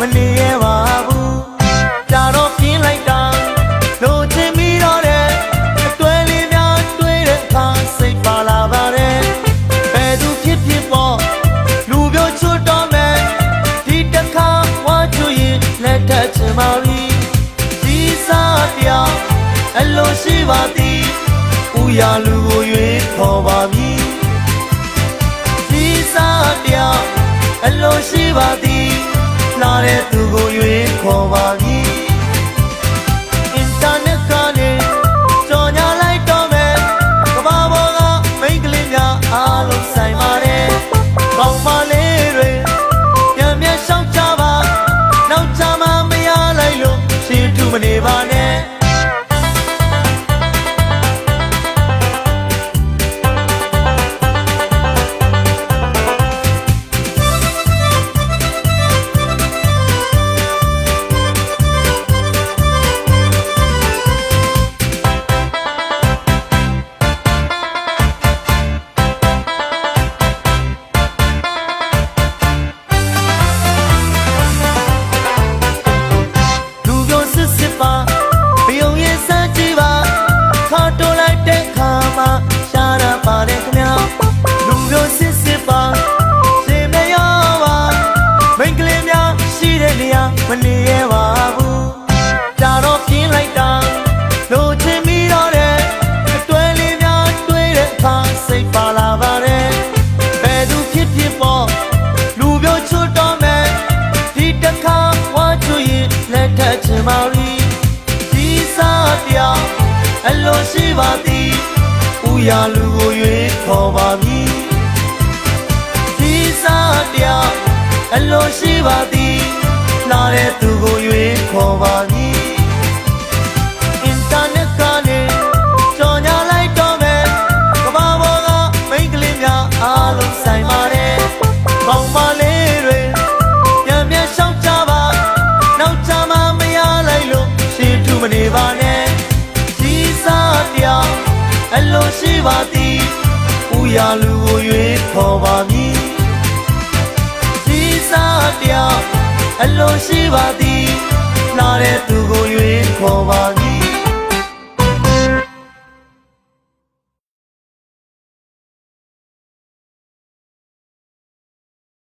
မနေရပါဘူးကြာတော့ပြင်းလိုက်တာလိုချင်ပြီးတော့တဲ့အတွဲလေးများတွေးတဲ့အခါစိတ်ပါလာပါတယ်ဘယ်သူဖြစ်ဖြစ်ပေါ့လူပြောချွတ်တော့မယ်ဒီတခါဝါချူရင်လက်ထချင်ပါပြီဒီစားပြောင်းအလိုရှိပါသည်ဥရလူကိုရွေးခေါ်ပါပြီဒီစားပြောင်းအလိုရှိပါသည် တဲ့သူကိုရွေးခေါ်ပါ အလိုရှိပါသည်ဥယာလူကိုရွေးခေါ်ပါမည်ဒီစားပြအလိုရှိပါသည်နားတဲ့သူကို ပေးပါသည်ဥရာလူကိုရွေးခေါ်ပါမည်စည်းစားပြအလိုရှိပါသည်